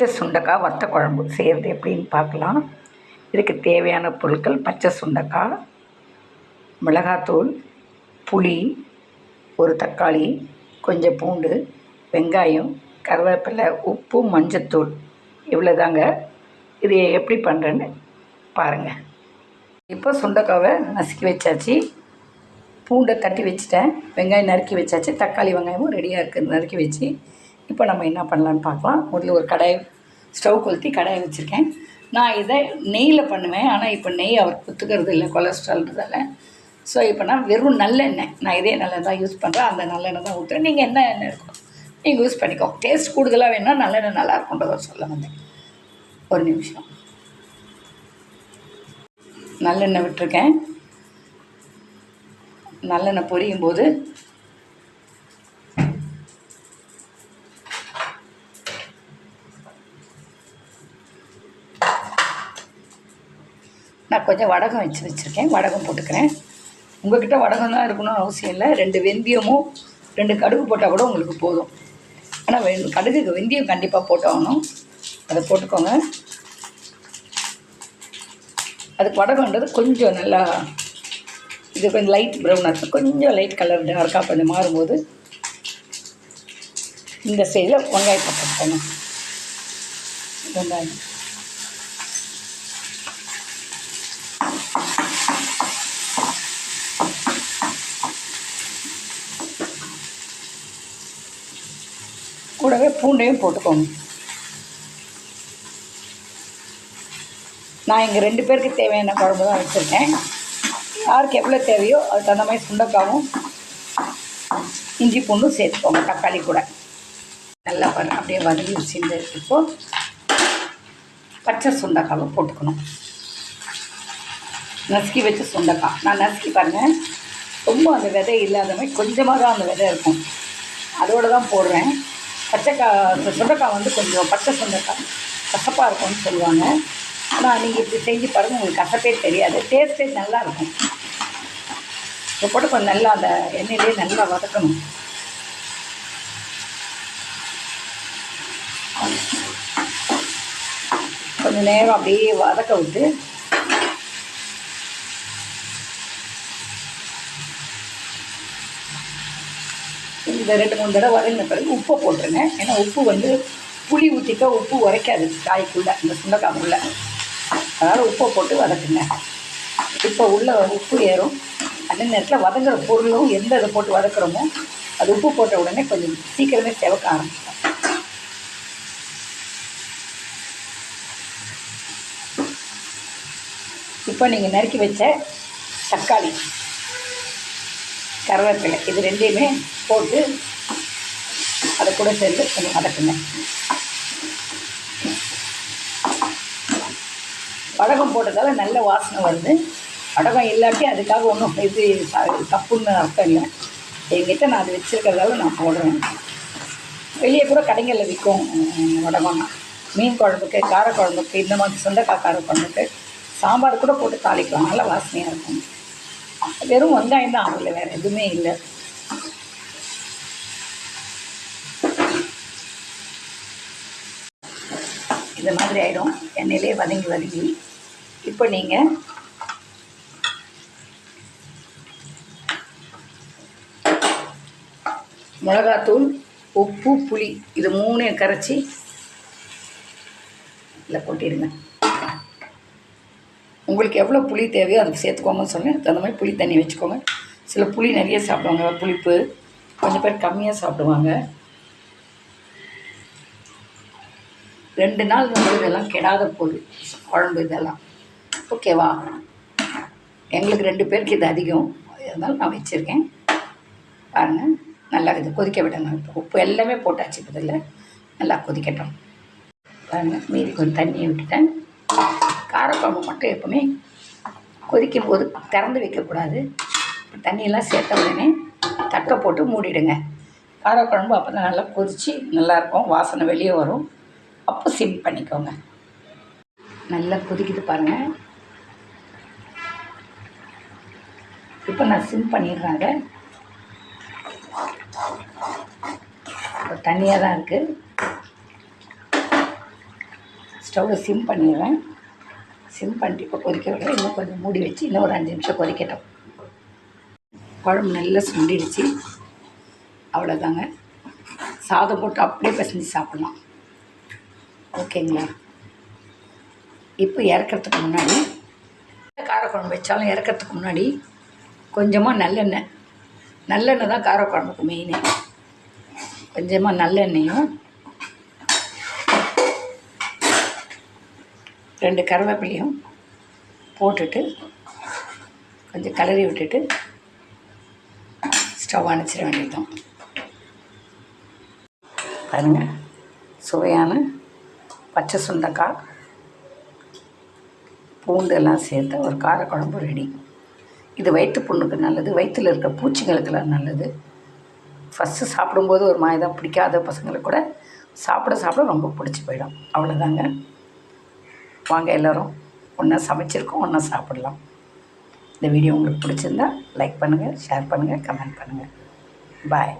பச்சை சுண்டக்காய் வத்த குழம்பு செய்கிறது எப்படின்னு பார்க்கலாம். இதுக்கு தேவையான பொருட்கள் பச்சை சுண்டக்காய் மிளகாத்தூள் புளி ஒரு தக்காளி கொஞ்சம் பூண்டு வெங்காயம் கருவேப்பிலை உப்பு மஞ்சத்தூள். இவ்வளோதாங்க இது எப்படி பண்ணுறேன்னு பாருங்கள் இப்போ சுண்டைக்காவை நசுக்கி வச்சாச்சு. பூண்டை தட்டி வச்சுட்டேன். வெங்காயம் நறுக்கி வச்சாச்சு. தக்காளி வெங்காயமும் ரெடியாக இருக்குது நறுக்கி வச்சு இப்போ நம்ம என்ன பண்ணலான்னு பார்க்கலாம். முதல்ல ஒரு கடாய் ஸ்டவ் கொளுத்தி கடாயை வச்சுருக்கேன். நான் இதை நெய்யில் பண்ணுவேன். ஆனால் இப்போ நெய் அவர் குத்துக்கிறது இல்லை கொலஸ்ட்ரால்ன்றதால. ஸோ இப்போ நான் வெறும் நல்லெண்ணெய். நான் இதே நல்லெண்ணெய் தான் யூஸ் பண்ணுறேன் அந்த நல்லெண்ணெய் தான் ஊற்றுறேன் நீங்கள் என்ன எண்ணெய் இருக்கோ நீங்கள் யூஸ் பண்ணிக்கோ டேஸ்ட் கூடுதலாக வேணும்னா நல்லெண்ணெய் நல்லா இருக்குன்றதை சொல்ல வந்தேன். ஒரு நிமிஷம். நல்லெண்ணெய் விட்டுருக்கேன். நல்லெண்ணெய் பொரியும் போது நான் கொஞ்சம் வடகம் வச்சு வச்சுருக்கேன். வடகம் போட்டுக்கிறேன். உங்கள்கிட்ட வடகம் தான் இருக்கணும்னு அவசியம் இல்லை. ரெண்டு வெந்தயமும் ரெண்டு கடுகு போட்டால் கூட உங்களுக்கு போதும். ஆனால் வெ கடுகுக்கு வெந்தயம் கண்டிப்பாக போட்டாகணும். அதை போட்டுக்கோங்க. அதுக்கு வடகம்ன்றது கொஞ்சம் நல்லா இது கொஞ்சம் லைட் ப்ரௌனாக இருக்கும். கொஞ்சம் லைட் கலர் டார்க்காக கொஞ்சம் மாறும்போது இந்த சைடில் வெங்காயத்தை போட்டுக்கணும் வெங்காயம். கூடவே பூண்டையும் போட்டுக்கோங்க. நான் இங்கே ரெண்டு பேருக்கு தேவையான குழம்பு தான் வச்சுருக்கேன். யாருக்கு எவ்வளோ தேவையோ அதுக்கு தகுந்த மாதிரி சுண்டக்காவும் இஞ்சி பூண்டும் சேர்த்துக்கோங்க தக்காளி கூட. நல்லா வர அப்படியே வதங்கி சிந்து இப்போது பச்சை சுண்டக்காவை போட்டுக்கணும். நசுக்கி வச்ச சுண்டக்காய். நான் நசுக்கி பாருங்கள் ரொம்ப அந்த விதை இல்லாத மாதிரி கொஞ்சமாக தான் அந்த விதை இருக்கும். அதோடு தான் போடுறேன். பச்சைக்காய் சுண்டைக்காய் வந்து கொஞ்சம் பச்சை சுண்டைக்காய் கசப்பாக இருக்கும்னு சொல்லுவாங்க. ஆனால் நீங்கள் இப்படி செஞ்சு பாருங்கள் உங்களுக்கு கசப்பே தெரியாது. டேஸ்ட்டே நல்லா இருக்கும். இப்போ போட்டு கொஞ்சம் நல்லா அந்த எண்ணெயிலே நல்லா வதக்கணும். கொஞ்சம் நேரம் அப்படியே வதக்க விட்டு இந்த ரெண்டு மூணு தடவை வதங்கின பிறகு உப்பை போட்டுருங்க. ஏன்னா உப்பு வந்து புளி ஊற்றிக்க உப்பு உரைக்காது காய்க்குள்ளே இந்த சுண்டைக்காய்க்குள்ள அதனால் உப்பை போட்டு வதக்குங்க. இப்போ உள்ள உப்பு ஏறும். அதே நேரத்தில் வதங்குற பொருளும் எந்த இதை போட்டு வதக்குறோமோ அது உப்பு போட்ட உடனே கொஞ்சம் சீக்கிரமே செவக்க ஆரம்பிச்சிடும் இப்போ நீங்கள் நறுக்கி வச்ச தக்காளி. கருவேப்பிலை. இது ரெண்டையுமே போட்டு அதை கூட சேர்ந்து கொஞ்சம் வதக்குங்க. வடகம் போட்டதால் நல்ல வாசனை வருது. வடகம் இல்லாட்டி அதுக்காக ஒன்றும் இது தப்புன்னு அர்த்தம் இல்லை. எங்கிட்ட நான் அது வச்சுருக்கிறதால நான் போடுறேன். வெளியே கூட கடைகளில் விற்கும் உம், மீன் குழம்புக்கு காரக்குழம்புக்கு இந்த மாதிரி சுண்டைக்காய் காரக்குழம்புக்கு சாம்பார் கூட போட்டு தாளிக்கலாம். நல்லா வாசனையாக இருக்கும். வெறும் வெங்காயம் தான் அதில் வேறு எதுவுமே இல்லை. இந்த மாதிரி ஆயிடும். எண்ணெயிலே வதங்கி வதங்கி. இப்போ நீங்கள் மிளகாத்தூள் உப்பு புளி இது மூணையும் கரைச்சி இதில் கொட்டிடுங்க. உங்களுக்கு எவ்வளோ புளி தேவையோ அதை சேர்த்துக்கோங்கன்னு சொன்னேன். தகுந்த மாதிரி புளி தண்ணி வச்சுக்கோங்க. சில புளி நிறைய சாப்பிடுவாங்க. புளிப்பு கொஞ்சம் பேர் கம்மியாக சாப்பிடுவாங்க. ரெண்டு நாள் வந்து இதெல்லாம் கெடாத பொருள். குழம்பு இதெல்லாம். ஓகேவா எங்களுக்கு ரெண்டு பேருக்கு இது அதிகம். இருந்தாலும் நான் வச்சுருக்கேன். பாருங்கள் நல்லா இது கொதிக்க விடணும் இப்போ. உப்பு எல்லாமே போட்டாச்சு இப்போ இதில் நல்லா கொதிக்கட்டும். பாருங்கள் மீதி கொஞ்சம் தண்ணியை விட்டுட்டேன். காரக்குழம்பு மட்டும் எப்பவுமே கொதிக்கும் போது திறந்து வைக்கக்கூடாது. தண்ணியெல்லாம் சேர்த்த உடனே தட்டை போட்டு மூடிடுங்க. காரக்குழம்பு அப்போ தான் நல்லா கொதித்து நல்லாயிருக்கும். வாசனை வெளியே வரும். அப்போ சிம் பண்ணிக்கோங்க. நல்லா கொதிக்குது பாருங்கள் இப்போ நான் சிம் பண்ணிடுறேன் அதை. இப்போ தண்ணியாக தான் இருக்குது ஸ்டவ்வை சிம் பண்ணிடுறேன். சிம் பண்ணிட்டு இப்போ கொதிக்க விட இன்னும் கொஞ்சம் மூடி வச்சு இன்னும் ஒரு அஞ்சு நிமிஷம் கொதிக்கட்டும். குழம்பு நல்லா சுண்டிடுச்சு. அவ்வளோதாங்க சாதம் போட்டு அப்படியே பிசைஞ்சு சாப்பிட்லாம். ஓகேங்களா? இப்போ இறக்கிறதுக்கு முன்னாடி காரக்குழம்பு வச்சாலும் இறக்கிறதுக்கு முன்னாடி கொஞ்சமாக நல்லெண்ணெய். நல்லெண்ணெய் தான் காரக்குழம்புக்கு மெயினு கொஞ்சமாக நல்லெண்ணெயும் ரெண்டு கருவேப்பிலையும் போட்டுட்டு கொஞ்சம் கலரி விட்டுட்டு ஸ்டவ் அணைச்சிட வேண்டியதுதான். பாருங்கள் சுவையான பச்சை சுண்டக்காய் பூண்டு எல்லாம் சேர்த்து ஒரு காரக்குழம்பு ரெடி இது வயிற்று புண்ணுக்கு நல்லது வயிற்றில் இருக்க பூச்சிகளுக்கெல்லாம் நல்லது. ஃபஸ்ட்டு சாப்பிடும்போது ஒரு மாதிரி தான் பிடிக்காத பசங்களுக்கு கூட சாப்பிட சாப்பிட ரொம்ப பிடிச்சி போயிடும். அவ்வளோதாங்க வாங்க எல்லோரும். ஒன்றா சமைச்சிருக்கோம் ஒன்றா சாப்பிடலாம். இந்த வீடியோ உங்களுக்கு பிடிச்சிருந்தா லைக் பண்ணுங்கள் ஷேர் பண்ணுங்கள் கமெண்ட் பண்ணுங்கள் பாய்